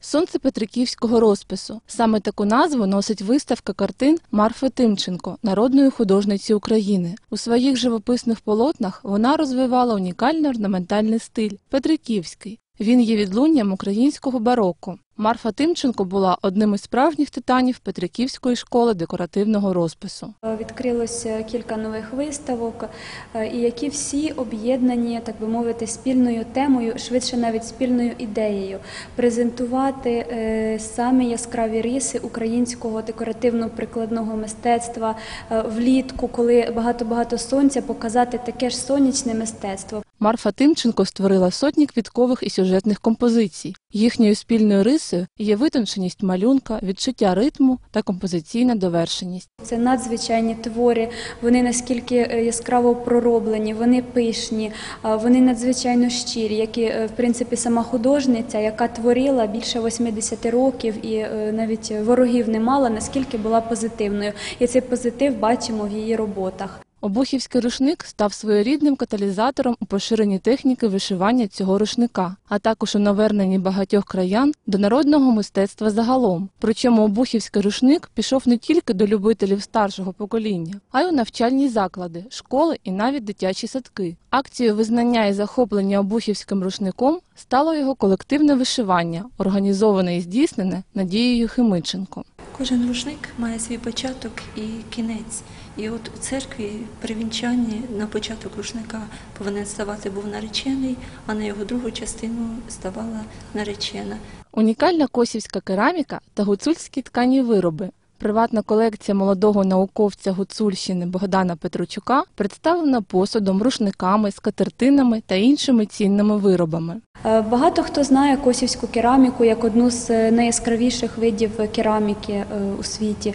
Сонце Петриківського розпису. Саме таку назву носить виставка картин Марфи Тимченко, народної художниці України. У своїх живописних полотнах вона розвивала унікальний орнаментальний стиль Петриківський. Він є відлунням українського бароко. Марфа Тимченко була одним із справжніх титанів Петриківської школи декоративного розпису. Відкрилося кілька нових виставок, е, і які всі об'єднані, так би мовити, спільною темою, швидше навіть спільною ідеєю презентувати е, самі яскраві риси українського декоративно-прикладного мистецтва е, влітку, коли багато-багато сонця, показати таке ж сонячне мистецтво. Марфа Тимченко створила сотні квіткових і сюжетних композицій. Їхньою спільною рисою є витонченість малюнка, відчуття ритму та композиційна довершеність. Це надзвичайні твори. Вони наскільки е, яскраво пророблені, вони пишні, вони надзвичайно щирі, як і е, в принципі сама художниця, яка творила більше 80 років і е, навіть ворогів не мала, наскільки була позитивною. І цей позитив бачимо в її роботах. Обухівський рушник став своєрідним каталізатором у поширенні техніки вишивання цього рушника, а також у наверненні багатьох краян до народного мистецтва загалом. Причому обухівський рушник пішов не тільки до любителів старшого покоління, а й у навчальні заклади, школи і навіть дитячі садки. Акцією визнання і захоплення обухівським рушником стало його колективне вишивання, організоване і здійснене Надією Химиченко. Кожен рушник має свій початок і кінець. І от у церкві при вінчанні на початок рушника повинен ставати був наречений, а на його другу частину ставала наречена. Унікальна косівська кераміка та гуцульські ткані вироби. Приватна колекція молодого науковця Гуцульщини Богдана Петручука представлена посудом, рушниками, скатертинами та іншими цінними виробами. Е, Багато хто знає косівську кераміку як одну з е, найяскравіших видів кераміки е, у світі.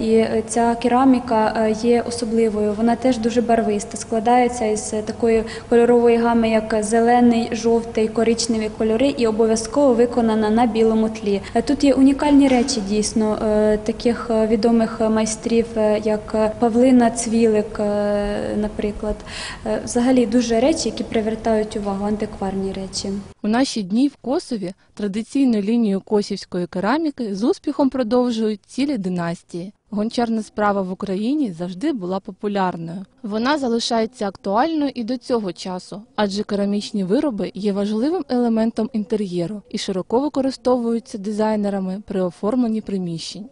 І ця кераміка є особливою. Вона теж дуже барвиста, складається із такої кольорової гами, як зелений, жовтий, коричневі кольори, і обов'язково виконана на білому тлі. Тут є унікальні речі дійсно таких відомих майстрів, як Павлина Цвілик, наприклад. Взагалі дуже речі, які привертають увагу, антикварні речі. У наші дні в Косові традиційну лінію косівської кераміки з успіхом продовжують цілі династії. Гончарна справа в Україні завжди була популярною. Вона залишається актуальною і до цього часу, адже керамічні вироби є важливим елементом інтер'єру і широко використовуються дизайнерами при оформленні приміщень.